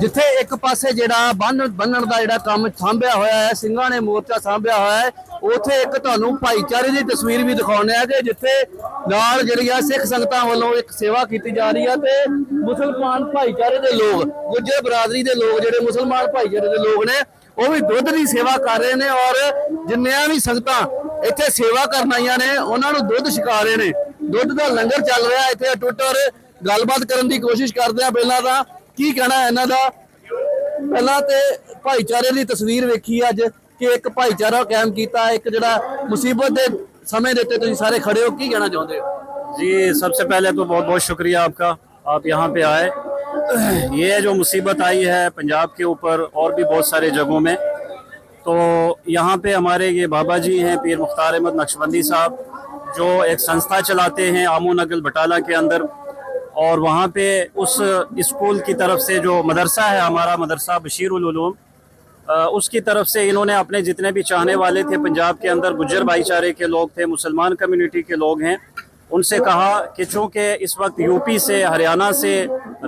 ਜਿੱਥੇ ਇੱਕ ਪਾਸੇ ਜਿਹੜਾ ਬੰਨ ਬੰਨਣ ਦਾ ਜਿਹੜਾ ਕੰਮ ਸਾਂਭਿਆ ਹੋਇਆ ਹੈ, ਸਿੰਘਾਂ ਨੇ ਮੋਰਚਾ ਸਾਂਭਿਆ ਹੋਇਆ ਹੈ, ਉੱਥੇ ਇੱਕ ਤੁਹਾਨੂੰ ਭਾਈਚਾਰੇ ਦੀ ਤਸਵੀਰ ਵੀ ਦਿਖਾਉਂਦੇ ਆ ਕਿ ਜਿੱਥੇ ਨਾਲ ਜਿਹੜੀਆਂ ਸਿੱਖ ਸੰਗਤਾਂ ਵੱਲੋਂ ਇੱਕ ਸੇਵਾ ਕੀਤੀ ਜਾ ਰਹੀ ਹੈ ਤੇ ਮੁਸਲਮਾਨ ਭਾਈਚਾਰੇ ਦੇ ਲੋਕ, ਗੁੱਜਰ ਬਰਾਦਰੀ ਦੇ ਲੋਕ ਜਿਹੜੇ ਮੁਸਲਮਾਨ ਭਾਈਚਾਰੇ ਦੇ ਲੋਕ ਨੇ, ਉਹ ਵੀ ਦੁੱਧ ਦੀ ਸੇਵਾ ਕਰ ਰਹੇ ਨੇ ਔਰ ਜਿੰਨੀਆਂ ਵੀ ਸੰਗਤਾਂ ਇੱਥੇ ਸੇਵਾ ਕਰਨ ਆਈਆਂ ਨੇ, ਉਹਨਾਂ ਨੂੰ ਦੁੱਧ ਛਕਾ ਰਹੇ ਨੇ। ਦੁੱਧ ਦਾ ਲੰਗਰ ਚੱਲ ਰਿਹਾ, ਇੱਥੇ ਅਟੁੱਟ ਗੱਲਬਾਤ ਕਰਨ ਦੀ ਕੋਸ਼ਿਸ਼ ਕਰਦੇ ਆ ਪਹਿਲਾਂ ਤਾਂ। ਕੀ ਕਹਿਣਾ ਇਹਨਾਂ ਦਾ? ਪਹਿਲਾਂ ਤੇ ਭਾਈਚਾਰੇ ਦੀ ਤਸਵੀਰ ਵੇਖੀ ਅੱਜ، ਕਿ ਇੱਕ ਭਾਈਚਾਰਾ ਕਾਇਮ ਕੀਤਾ، ਇੱਕ ਜਿਹੜਾ ਮੁਸੀਬਤ ਦੇ ਸਮੇਂ ਦੇ ਉੱਤੇ ਤੁਸੀਂ ਸਾਰੇ ਖੜੇ ਹੋ، ਕੀ ਕਹਿਣਾ ਚਾਹੁੰਦੇ ਹੋ? ਜੀ، ਸਭ ਤੋਂ ਪਹਿਲੇ ਤਾਂ ਬਹੁਤ ਬਹੁਤ ਸ਼ੁਕਰੀہ ਆਪਕਾ آپ یہاں پہ آئے یہ جو مصیبت آئی ہے پنجاب کے اوپر اور بھی بہت سارے جگہوں میں تو یہاں پہ ہمارے یہ بابا جی ہیں پیر مختار احمد نقشبندی صاحب جو ایک سنستھا چلاتے ہیں آمو نگل بٹالہ کے اندر اور وہاں پہ اس اسکول کی طرف سے جو مدرسہ ہے، ہمارا مدرسہ بشیر العلوم اس کی طرف سے انہوں نے اپنے جتنے بھی چاہنے والے تھے، پنجاب کے اندر گجر بھائی چارے کے لوگ تھے، مسلمان کمیونٹی کے لوگ ہیں، ان سے کہا کہ چونکہ اس وقت یو پی سے، ہریانہ سے،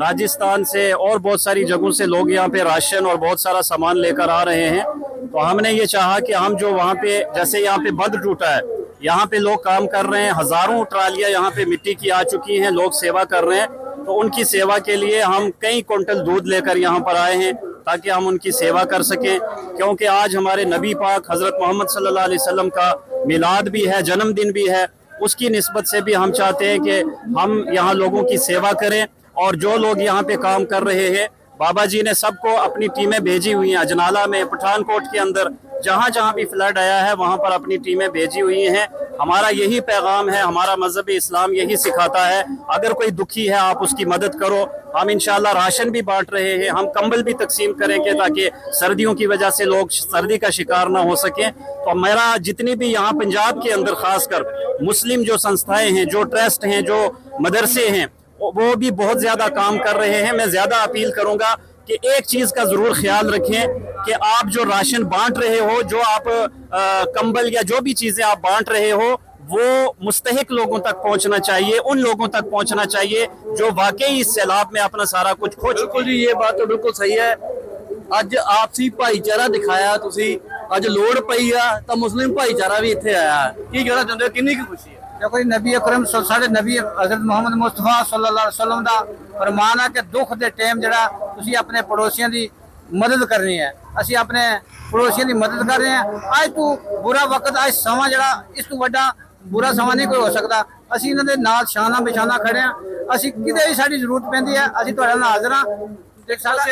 راجستھان سے اور بہت ساری جگہوں سے لوگ یہاں پہ راشن اور بہت سارا سامان لے کر آ رہے ہیں، تو ہم نے یہ چاہا کہ ہم جو وہاں پہ، جیسے یہاں پہ بند ٹوٹا ہے یہاں پہ لوگ کام کر رہے ہیں، ہزاروں ٹرالیاں یہاں پہ مٹی کی آ چکی ہیں، لوگ سیوا کر رہے ہیں۔ تو ان کی سیوا کے لیے ہم کئی کونٹل دودھ لے کر یہاں پر آئے ہیں تاکہ ہم ان کی سیوا کر سکیں۔ کیونکہ آج ہمارے نبی پاک حضرت محمد صلی اللہ علیہ وسلم کا میلاد بھی ہے جنم دن بھی ہے۔ اس کی نسبت سے بھی ہم چاہتے ہیں کہ ہم یہاں لوگوں کی سیوا کریں اور جو لوگ یہاں پہ کام کر رہے ہیں، بابا جی نے سب کو اپنی ٹیمیں بھیجی ہوئی ہیں۔ اجنالہ میں پٹھان کوٹ کے اندر جہاں جہاں بھی فلڈ آیا ہے، وہاں پر اپنی ٹیمیں بھیجی ہوئی ہیں۔ ہمارا یہی پیغام ہے، ہمارا مذہب اسلام یہی سکھاتا ہے۔ اگر کوئی دکھی ہے، آپ اس کی مدد کرو۔ ہم انشاءاللہ راشن بھی بانٹ رہے ہیں۔ ہم کمبل بھی تقسیم کریں گے تاکہ سردیوں کی وجہ سے لوگ سردی کا شکار نہ ہو سکیں۔ تو میرا جتنی بھی یہاں پنجاب کے اندر، خاص کر مسلم جو سنستھائیں ہیں، جو ٹرسٹ ہیں، جو مدرسے ہیں، وہ بھی بہت زیادہ کام کر رہے ہیں۔ میں زیادہ اپیل کروں گا کہ ایک چیز کا ضرور خیال رکھیں کہ آپ جو راشن بانٹ رہے ہو جو آپ کمبل یا جو بھی چیزیں آپ بانٹ رہے ہو وہ مستحق لوگوں تک پہنچنا چاہیے ان لوگوں تک پہنچنا چاہیے جو واقعی اس سیلاب میں اپنا سارا کچھ کھو بالکل جی یہ بات تو بالکل صحیح ہے۔ ਅੱਜ ਆਪਸੀ ਭਾਈਚਾਰਾ ਦਿਖਾਇਆ ਤੁਸੀਂ ਅੱਜ ਲੋੜ ਪਈ ਆ ਤਾਂ ਮੁਸਲਿਮ ਭਾਈਚਾਰਾ ਵੀ ਇੱਥੇ ਆਇਆ ਕੀ کی ਚਾਹੁੰਦੇ ਹੋ ਕਿੰਨੀ ਕੁ خوشی ہے؟ ਦੇਖੋ ਜੀ ਨਬੀ ਅਕਰਮ ਸਾਡੇ ਨਬੀ ਹਜ਼ਰਤ ਮੁਹੰਮਦ ਮੁਸਤਫਾ ਸੱਲੱਲਾਹੁ ਅਲੈहि ਵਸੱਲਮ ਦਾ ਫਰਮਾਨ ਹੈ ਕਿ ਦੁੱਖ ਦੇ ਟਾਈਮ ਜਿਹੜਾ ਤੁਸੀਂ ਆਪਣੇ ਪੜੋਸੀਆਂ ਦੀ ਮਦਦ ਕਰਨੀ ਹੈ। ਅਸੀਂ ਆਪਣੇ ਪੜੋਸੀਆਂ ਦੀ ਮਦਦ ਕਰ ਰਹੇ ਹਾਂ। ਅੱਜ ਤੋਂ ਬੁਰਾ ਵਕਤ ਅੱਜ ਸਮਾਂ ਜਿਹੜਾ ਇਸ ਤੋਂ ਵੱਡਾ ਬੁਰਾ ਸਮਾਂ ਨਹੀਂ ਕੋਈ ਹੋ ਸਕਦਾ। ਅਸੀਂ ਇਹਨਾਂ ਦੇ ਨਾਲ ਸ਼ਾਨਾ ਬਿਸ਼ਾਨਾ ਖੜੇ ਹਾਂ। ਅਸੀਂ ਕਿਤੇ ਵੀ ਸਾਡੀ ਜ਼ਰੂਰਤ ਪੈਂਦੀ ਹੈ ਅਸੀਂ ਤੁਹਾਡੇ ਨਾਲ ਹਾਜ਼ਰ ਹਾਂ। ਦੇਖ ਸਾਡਾ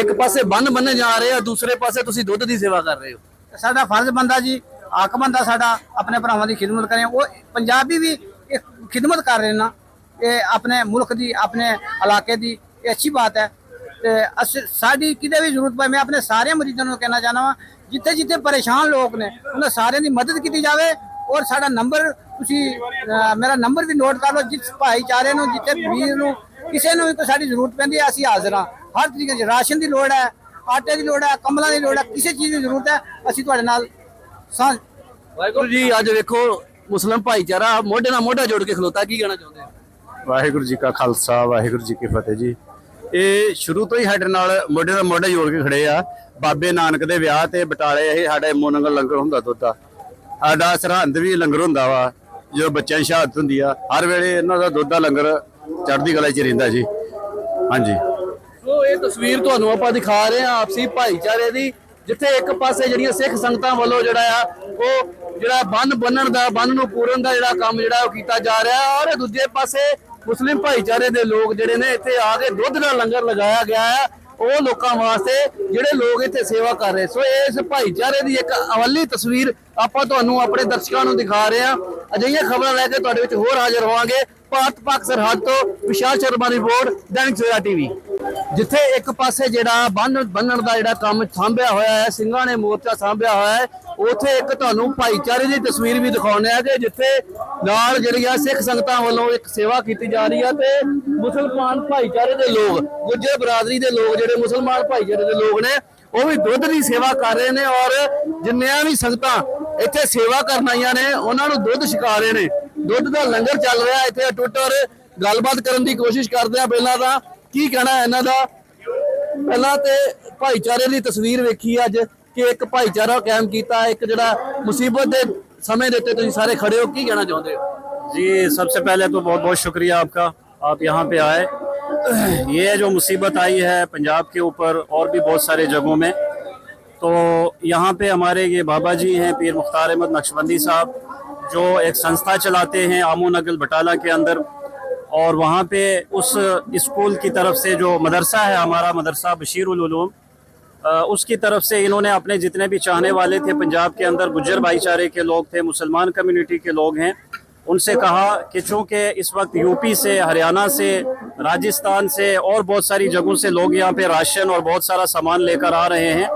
ਇੱਕ ਪਾਸੇ ਬੰਨ ਬੰਨੇ ਜਾ ਰਹੇ ਆ ਦੂਸਰੇ ਪਾਸੇ ਤੁਸੀਂ ਦੁੱਧ ਦੀ ਸੇਵਾ ਕਰ ਰਹੇ ਹੋ। ਸਾਡਾ ਫਰਜ਼ ਬੰਦਾ ਜੀ ਹੱਕ ਬੰਦਾ ਸਾਡਾ ਆਪਣੇ ਭਰਾਵਾਂ ਦੀ ਖਿਦਮਤ ਕਰੇ। ਉਹ ਪੰਜਾਬੀ ਵੀ ਇਹ ਖਿਦਮਤ ਕਰ ਰਹੇ ਨਾ। ਇਹ ਆਪਣੇ ਮੁਲਕ ਦੀ, ਆਪਣੇ ਇਲਾਕੇ ਦੀ ਇਹ ਅੱਛੀ ਬਾਤ ਹੈ। ਤੇ ਅਸੀਂ, ਸਾਡੀ ਕਿਤੇ ਵੀ ਜ਼ਰੂਰਤ ਪਏ, ਮੈਂ ਆਪਣੇ ਸਾਰੇ ਮਰੀਜ਼ਾਂ ਨੂੰ ਕਹਿਣਾ ਚਾਹਨਾ ਵਾਂ ਜਿੱਥੇ ਜਿੱਥੇ ਪਰੇਸ਼ਾਨ ਲੋਕ ਨੇ, ਉਹਨਾਂ ਸਾਰਿਆਂ ਦੀ ਮਦਦ ਕੀਤੀ ਜਾਵੇ ਔਰ ਸਾਡਾ ਨੰਬਰ ਤੁਸੀਂ ਮੇਰਾ ਨੰਬਰ ਵੀ ਨੋਟ ਕਰ ਲਓ, ਜਿਸ ਭਾਈਚਾਰੇ ਨੂੰ, ਜਿੱਥੇ ਵੀਰ ਨੂੰ, ਕਿਸੇ ਨੂੰ ਵੀ ਕੋਈ ਸਾਡੀ ਜ਼ਰੂਰਤ ਪੈਂਦੀ ਹੈ, ਅਸੀਂ ਹਾਜ਼ਰ ਹਾਂ। ਹਰ ਤਰੀਕੇ ਦੀ ਰਾਸ਼ਨ ਦੀ ਲੋੜ ਹੈ, ਆਟੇ ਦੀ ਲੋੜ ਹੈ ਕੰਬਲਾਂ ਦੀ ਲੋੜ ਹੈ, ਕਿਸੇ ਚੀਜ਼ ਦੀ ਜ਼ਰੂਰਤ ਹੈ, ਅਸੀਂ ਤੁਹਾਡੇ ਨਾਲ ਵਾਹਿਗੁਰੂ ਜੀ ਅੱਜ ਵੇਖੋ ਮੁਸਲਮ ਭਾਈਚਾਰਾ ਮੋਢੇ ਨਾਲ ਮੋਢਾ ਜੋੜ ਕੇ ਖਲੋਤਾ ਕੀ ਕਹਿਣਾ ਚਾਹੁੰਦੇ ਹੋ ਵਾਹਿਗੁਰੂ ਜੀ ਕਾ ਖਾਲਸਾ ਵਾਹਿਗੁਰੂ ਜੀ ਕੀ ਫਤਿਹ ਜੀ। ਇਹ ਸ਼ੁਰੂ ਤੋਂ ਹੀ ਸਾਡੇ ਨਾਲ ਮੋਢੇ ਨਾਲ ਮੋਢਾ ਜੋੜ ਕੇ ਖੜੇ ਆ। ਬਾਬੇ ਨਾਨਕ ਦੇ ਵਿਆਹ ਤੇ ਬਟਾਲੇ ਇਹ ਸਾਡੇ ਮੋਨੰਗਲ ਲੰਗਰ ਹੁੰਦਾ ਦੁੱਧ ਸਾਡਾ ਸਰਹੰਦ ਵੀ ਲੰਗਰ ਹੁੰਦਾ ਵਾ ਜਦੋਂ ਬੱਚਿਆਂ ਦੀ ਸ਼ਹਾਦਤ ਹੁੰਦੀ ਆ। ਹਰ ਵੇਲੇ ਇਹਨਾਂ ਦਾ ਦੁੱਧ ਦਾ ਲੰਗਰ ਚੜ੍ਹਦੀ ਕਲਾ 'ਚ ਰਹਿੰਦਾ ਜੀ। ਹਾਂਜੀ। ਸੋ ਇਹ ਤਸਵੀਰ ਤੁਹਾਨੂੰ ਆਪਾਂ ਦਿਖਾ ਰਹੇ ਹਾਂ ਆਪਸੀ ਭਾਈਚਾਰੇ ਦੀ। ਜਿੱਥੇ ਇੱਕ ਪਾਸੇ ਜਿਹੜੀਆਂ ਸਿੱਖ ਸੰਗਤਾਂ ਵੱਲੋਂ ਜਿਹੜਾ ਆ, ਉਹ ਜਿਹੜਾ ਬੰਨ ਬੰਨਣ ਦਾ, ਬੰਨ ਨੂੰ ਪੂਰਨ ਦਾ ਜਿਹੜਾ ਕੰਮ ਜਿਹੜਾ ਉਹ ਕੀਤਾ ਜਾ ਰਿਹਾ ਔਰ ਦੂਜੇ ਪਾਸੇ ਮੁਸਲਿਮ ਭਾਈਚਾਰੇ ਦੇ ਲੋਕ ਜਿਹੜੇ ਨੇ, ਇੱਥੇ ਆ ਕੇ ਦੁੱਧ ਦਾ ਲੰਗਰ ਲਗਾਇਆ ਗਿਆ ਹੈ। ਉਹ ਲੋਕਾਂ ਵਾਸਤੇ ਜਿਹੜੇ ਲੋਕ ਇੱਥੇ ਸੇਵਾ ਕਰ ਰਹੇ। ਸੋ ਇਸ ਭਾਈਚਾਰੇ ਦੀ ਇੱਕ ਅਵਲੀ ਤਸਵੀਰ ਆਪਾਂ ਤੁਹਾਨੂੰ ਆਪਣੇ ਦਰਸ਼ਕਾਂ ਨੂੰ ਦਿਖਾ ਰਹੇ ਹਾਂ। ਅਜਿਹੀਆਂ ਖਬਰਾਂ ਲੈ ਕੇ ਤੁਹਾਡੇ ਵਿੱਚ ਹੋਰ ਹਾਜ਼ਰ ਹੋਵਾਂਗੇ। ਭਾਰਤ ਪਾਕ ਸਰਹੱਦ ਤੋਂ ਵਿਸ਼ਾਲ ਸ਼ਰਮਾ ਦੀ ਰਿਪੋਰਟ, ਦੈਨਿਕ ਸਵੇਰਾ ਟੀਵੀ। ਜਿੱਥੇ ਇੱਕ ਪਾਸੇ ਜਿਹੜਾ ਬੰਨ ਬੰਨਣ ਦਾ ਜਿਹੜਾ ਕੰਮ ਸਾਂਭਿਆ ਹੋਇਆ ਹੈ, ਸਿੰਘਾਂ ਨੇ ਮੋਰਚਾ ਸਾਂਭਿਆ ਹੋਇਆ ਹੈ, ਉਥੇ ਇੱਕ ਤੁਹਾਨੂੰ ਭਾਈਚਾਰੇ ਦੀ ਤਸਵੀਰ ਵੀ ਦਿਖਾਉਂਦੇ ਆ ਕਿ ਜਿੱਥੇ ਨਾਲ ਜਿਹੜੀਆਂ ਸਿੱਖ ਸੰਗਤਾਂ ਵੱਲੋਂ ਇੱਕ ਸੇਵਾ ਕੀਤੀ ਜਾ ਰਹੀ ਹੈ ਤੇ ਮੁਸਲਮਾਨ ਭਾਈਚਾਰੇ ਦੇ ਲੋਕ, ਗੁੱਜਰ ਬਰਾਦਰੀ ਦੇ ਲੋਕ ਜਿਹੜੇ ਮੁਸਲਮਾਨ ਭਾਈਚਾਰੇ ਦੇ ਲੋਕ ਨੇ ਉਹ ਵੀ ਦੁੱਧ ਦੀ ਸੇਵਾ ਕਰ ਰਹੇ ਨੇ ਔਰ ਜਿੰਨੀਆਂ ਵੀ ਸੰਗਤਾਂ ਇੱਥੇ ਸੇਵਾ ਕਰਨ ਆਈਆਂ ਨੇ ਉਹਨਾਂ ਨੂੰ ਦੁੱਧ ਛਕਾ ਰਹੇ ਨੇ ਦੁੱਧ ਦਾ ਲੰਗਰ ਚੱਲ ਰਿਹਾ ਇੱਥੇ ਟੁੱਟ ਔਰ ਗੱਲਬਾਤ ਕਰਨ ਦੀ ਕੋਸ਼ਿਸ਼ ਕਰਦੇ ਆ ਪਹਿਲਾਂ ਤਾਂ ਕੀ ਕਹਿਣਾ ਹੈ ਇਹਨਾਂ ਦਾ ਪਹਿਲਾਂ ਤੇ ਭਾਈਚਾਰੇ ਦੀ ਤਸਵੀਰ ਵੇਖੀ ਅੱਜ ਕਿ ਇੱਕ ਭਾਈਚਾਰਾ ਕਾਇਮ ਕੀਤਾ ਇੱਕ ਜਿਹੜਾ ਮੁਸੀਬਤ ਦੇ ਸਮੇਂ ਦੇ ਉੱਤੇ ਤੁਸੀਂ ਸਾਰੇ ਖੜੇ ਹੋ ਕੀ ਕਹਿਣਾ ਚਾਹੁੰਦੇ ਹੋ जी सबसे पहले तो बहुत बहुत शुक्रिया आपका आप यहाँ पे आए یہ جو مصیبت آئی ہے پنجاب کے اوپر اور بھی بہت سارے جگہوں میں، تو یہاں پہ ہمارے یہ بابا جی ہیں، پیر مختار احمد نقشبندی صاحب، جو ایک سنستھا چلاتے ہیں آمو نگل بٹالہ کے اندر، اور وہاں پہ اس اسکول کی طرف سے جو مدرسہ ہے، ہمارا مدرسہ بشیر العلوم اس کی طرف سے انہوں نے اپنے جتنے بھی چاہنے والے تھے، پنجاب کے اندر گجر بھائی چارے کے لوگ تھے، مسلمان کمیونٹی کے لوگ ہیں ان سے کہا کہ چونکہ اس وقت یو پی سے، ہریانہ سے، راجستھان سے اور بہت ساری جگہوں سے لوگ یہاں پہ راشن اور بہت سارا سامان لے کر آ رہے ہیں،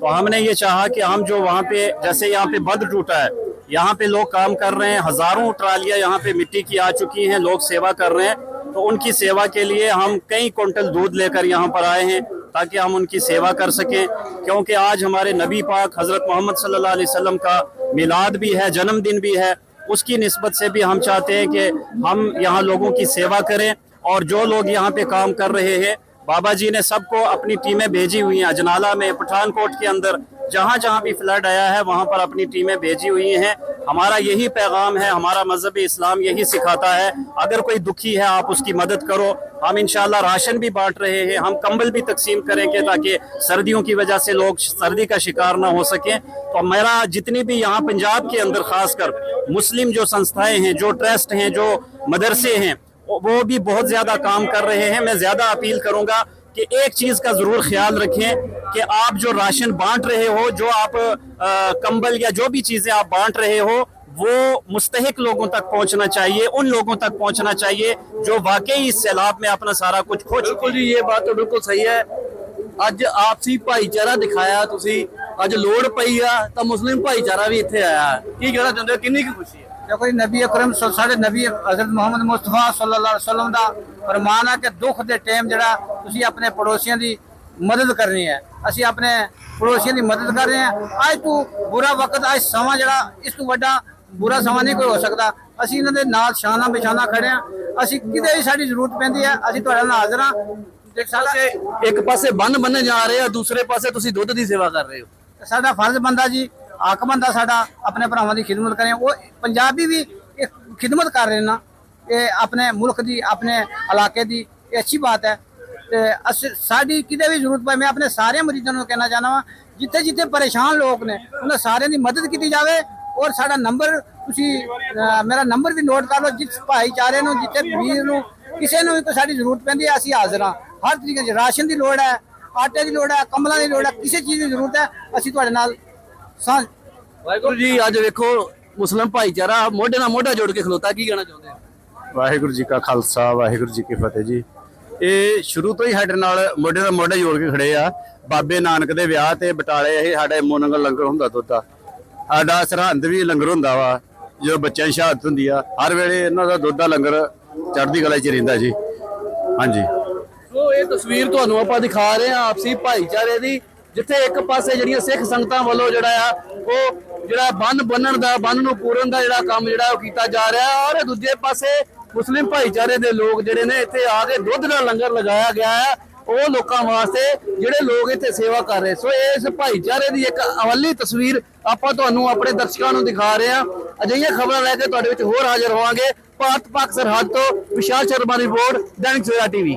تو ہم نے یہ چاہا کہ ہم جو وہاں پہ، جیسے یہاں پہ بند ٹوٹا ہے، یہاں پہ لوگ کام کر رہے ہیں، ہزاروں ٹرالیاں یہاں پہ مٹی کی آ چکی ہیں، لوگ سیوا کر رہے ہیں، تو ان کی سیوا کے لیے ہم کئی کونٹل دودھ لے کر یہاں پر آئے ہیں تاکہ ہم ان کی سیوا کر سکیں، کیونکہ آج ہمارے نبی پاک حضرت محمد صلی اللہ علیہ وسلم کا میلاد بھی ہے، جنم دن بھی ہے اس کی نسبت سے بھی ہم چاہتے ہیں کہ ہم یہاں لوگوں کی سیوا کریں اور جو لوگ یہاں پہ کام کر رہے ہیں، بابا جی نے سب کو اپنی ٹیمیں بھیجی ہوئی ہیں، اجنالہ میں پٹھان کوٹ کے اندر جہاں جہاں بھی فلڈ آیا ہے، وہاں پر اپنی ٹیمیں بھیجی ہوئی ہیں۔ ہمارا یہی پیغام ہے، ہمارا مذہب اسلام یہی سکھاتا ہے۔ اگر کوئی دکھی ہے، آپ اس کی مدد کرو۔ ہم انشاءاللہ راشن بھی بانٹ رہے ہیں۔ ہم کمبل بھی تقسیم کریں گے تاکہ سردیوں کی وجہ سے لوگ سردی کا شکار نہ ہو سکیں۔ تو میرا جتنی بھی یہاں پنجاب کے اندر خاص کر مسلم جو سنستھائیں ہیں، جو ٹرسٹ ہیں، جو مدرسے ہیں، وہ بھی بہت زیادہ کام کر رہے ہیں۔ میں زیادہ اپیل کروں گا کہ ایک چیز کا ضرور خیال رکھیں کہ آپ جو راشن بانٹ رہے ہو، جو آپ کمبل یا جو بھی چیزیں آپ بانٹ رہے ہو، وہ مستحق لوگوں تک پہنچنا چاہیے، ان لوگوں تک پہنچنا چاہیے جو واقعی اس سیلاب میں اپنا سارا کچھ کھو بالکل جی یہ بات تو بالکل صحیح ہے۔ ਅੱਜ ਆਪਸੀ ਭਾਈਚਾਰਾ ਦਿਖਾਇਆ ਤੁਸੀਂ ਅੱਜ ਲੋੜ ਪਈ ਆ ਤਾਂ ਮੁਸਲਿਮ ਭਾਈਚਾਰਾ ਵੀ ਇੱਥੇ ਆਇਆ ਕੀ کی کہنا چاہتے ਕਿੰਨੀ کی خوشی ہے؟ ਦੇਖੋ ਜੀ ਨਬੀ ਅਕਰਮ ਸਾਡੇ ਨਬੀ ਹਜ਼ਰਤ ਮੁਹੰਮਦ ਮੁਸਤਫਾ ਸੱਲੱਲਾਹੁ ਅਲੈहि ਵਸੱਲਮ ਦਾ ਫਰਮਾਨ ਹੈ ਕਿ ਦੁੱਖ ਦੇ ਟਾਈਮ ਜਿਹੜਾ ਤੁਸੀਂ ਆਪਣੇ ਪੜੋਸੀਆਂ ਦੀ ਮਦਦ ਕਰਨੀ ਹੈ। ਅਸੀਂ ਆਪਣੇ ਪੜੋਸੀਆਂ ਦੀ ਮਦਦ ਕਰ ਰਹੇ ਹਾਂ। ਅੱਜ ਤੋਂ ਬੁਰਾ ਵਕਤ ਅੱਜ ਸਮਾਂ ਜਿਹੜਾ ਇਸ ਤੋਂ ਵੱਡਾ ਬੁਰਾ ਸਮਾਂ ਨਹੀਂ ਕੋਈ ਹੋ ਸਕਦਾ। ਅਸੀਂ ਇਹਨਾਂ ਦੇ ਨਾਲ ਸ਼ਾਨਾ ਬਿਸ਼ਾਨਾ ਖੜੇ ਹਾਂ। ਅਸੀਂ ਕਿਤੇ ਵੀ ਸਾਡੀ ਜ਼ਰੂਰਤ ਪੈਂਦੀ ਹੈ ਅਸੀਂ ਤੁਹਾਡੇ ਨਾਲ ਹਾਜ਼ਰ ਹਾਂ। ਦੇਖ ਸਾਡਾ ਇੱਕ ਪਾਸੇ ਬੰਨ ਬੰਨੇ ਜਾ ਰਹੇ ਆ ਦੂਸਰੇ ਪਾਸੇ ਤੁਸੀਂ ਦੁੱਧ ਦੀ ਸੇਵਾ ਕਰ ਰਹੇ ਹੋ। ਸਾਡਾ ਫਰਜ਼ ਬੰਦਾ ਜੀ ਹੱਕ ਬੰਦਾ ਸਾਡਾ, ਆਪਣੇ ਭਰਾਵਾਂ ਦੀ ਖਿਦਮਤ ਕਰੇ। ਉਹ ਪੰਜਾਬੀ ਵੀ ਇਹ ਖਿਦਮਤ ਕਰ ਰਹੇ ਨਾ ਇਹ ਆਪਣੇ ਮੁਲਕ ਦੀ, ਆਪਣੇ ਇਲਾਕੇ ਦੀ, ਇਹ ਅੱਛੀ ਬਾਤ ਹੈ। ਤੇ ਅਸੀਂ, ਸਾਡੀ ਕਿਤੇ ਵੀ ਜ਼ਰੂਰਤ ਪਏ, ਮੈਂ ਆਪਣੇ ਸਾਰੇ ਮਰੀਜ਼ਾਂ ਨੂੰ ਕਹਿਣਾ ਚਾਹਨਾ ਵਾਂ, ਜਿੱਥੇ ਜਿੱਥੇ ਪਰੇਸ਼ਾਨ ਲੋਕ ਨੇ, ਉਹਨਾਂ ਸਾਰਿਆਂ ਦੀ ਮਦਦ ਕੀਤੀ ਜਾਵੇ ਔਰ ਸਾਡਾ ਨੰਬਰ ਤੁਸੀਂ ਮੇਰਾ ਨੰਬਰ ਵੀ ਨੋਟ ਕਰ ਲਓ, ਜਿਸ ਭਾਈਚਾਰੇ ਨੂੰ, ਜਿੱਥੇ ਵੀਰ ਨੂੰ, ਕਿਸੇ ਨੂੰ ਵੀ ਸਾਡੀ ਜ਼ਰੂਰਤ ਪੈਂਦੀ ਹੈ, ਅਸੀਂ ਹਾਜ਼ਰ ਹਾਂ। ਹਰ ਤਰੀਕੇ ਦੀ ਰਾਸ਼ਨ ਦੀ ਲੋੜ ਹੈ, ਆਟੇ ਦੀ ਲੋੜ ਹੈ ਕੰਬਲਾਂ ਦੀ ਲੋੜ ਹੈ, ਕਿਸੇ ਚੀਜ਼ ਦੀ ਜ਼ਰੂਰਤ ਹੈ, ਅਸੀਂ ਤੁਹਾਡੇ ਨਾਲ ਵਾਹਿਗੁਰੂ ਜੀ ਅੱਜ ਵੇਖੋ ਮੁਸਲਿਮ ਭਾਈਚਾਰਾ ਮੋਢੇ ਨਾਲ ਮੋਢਾ ਜੋੜ ਕੇ ਖਲੋਤਾ ਕੀ ਕਹਿਣਾ ਚਾਹੁੰਦੇ ਹੋ? ਵਾਹਿਗੁਰੂ ਜੀ ਕਾ ਖਾਲਸਾ ਵਾਹਿਗੁਰੂ ਜੀ ਕੀ ਫਤਿਹ ਜੀ। ਇਹ ਸ਼ੁਰੂ ਤੋਂ ਹੀ ਸਾਡੇ ਨਾਲ ਮੋਢੇ ਨਾਲ ਮੋਢਾ ਜੋੜ ਕੇ ਖੜੇ ਆ। ਬਾਬੇ ਨਾਨਕ ਦੇ ਵਿਆਹ ਤੇ ਬਟਾਲੇ ਇਹ ਸਾਡੇ ਮੋਨੰਗਲ ਲੰਗਰ ਹੁੰਦਾ ਦੁੱਧ ਸਾਡਾ ਸਰਹੰਦ ਵੀ ਲੰਗਰ ਹੁੰਦਾ ਵਾ ਜਦੋਂ ਬੱਚਿਆਂ ਦੀ ਸ਼ਹਾਦਤ ਹੁੰਦੀ ਆ ਹਰ ਵੇਲੇ ਇਹਨਾਂ ਦਾ ਦੁੱਧ ਦਾ ਲੰਗਰ ਚੜ੍ਹਦੀ ਕਲਾ 'ਚ ਰਹਿੰਦਾ ਜੀ। ਹਾਂਜੀ। ਸੋ ਇਹ ਤਸਵੀਰ ਤੁਹਾਨੂੰ ਆਪਾਂ ਦਿਖਾ ਰਹੇ ਹਾਂ ਆਪਸੀ ਭਾਈਚਾਰੇ ਦੀ। ਜਿੱਥੇ ਇੱਕ ਪਾਸੇ ਜਿਹੜੀਆਂ ਸਿੱਖ ਸੰਗਤਾਂ ਵੱਲੋਂ ਜਿਹੜਾ ਆ, ਉਹ ਜਿਹੜਾ ਬੰਨ ਬੰਨਣ ਦਾ, ਬੰਨ ਨੂੰ ਪੂਰਨ ਦਾ ਜਿਹੜਾ ਕੰਮ ਜਿਹੜਾ ਉਹ ਕੀਤਾ ਜਾ ਰਿਹਾ ਔਰ ਦੂਜੇ ਪਾਸੇ ਮੁਸਲਿਮ ਭਾਈਚਾਰੇ ਦੇ ਲੋਕ ਜਿਹੜੇ ਨੇ, ਇੱਥੇ ਆ ਕੇ ਦੁੱਧ ਦਾ ਲੰਗਰ ਲਗਾਇਆ ਗਿਆ ਹੈ। ਉਹ ਲੋਕਾਂ ਵਾਸਤੇ ਜਿਹੜੇ ਲੋਕ ਇੱਥੇ ਸੇਵਾ ਕਰ ਰਹੇ। ਸੋ ਇਸ ਭਾਈਚਾਰੇ ਦੀ ਇੱਕ ਅਵਲੀ ਤਸਵੀਰ ਆਪਾਂ ਤੁਹਾਨੂੰ ਆਪਣੇ ਦਰਸ਼ਕਾਂ ਨੂੰ ਦਿਖਾ ਰਹੇ ਹਾਂ। ਅਜਿਹੀਆਂ ਖਬਰਾਂ ਲੈ ਕੇ ਤੁਹਾਡੇ ਵਿੱਚ ਹੋਰ ਹਾਜ਼ਰ ਹੋਵਾਂਗੇ। ਭਾਰਤ ਪਾਕ ਸਰਹੱਦ ਤੋਂ ਵਿਸ਼ਾਲ ਸ਼ਰਮਾ ਰਿਪੋਰਟ, ਦੈਨਿਕ ਸਵੇਰਾ ਟੀਵੀ।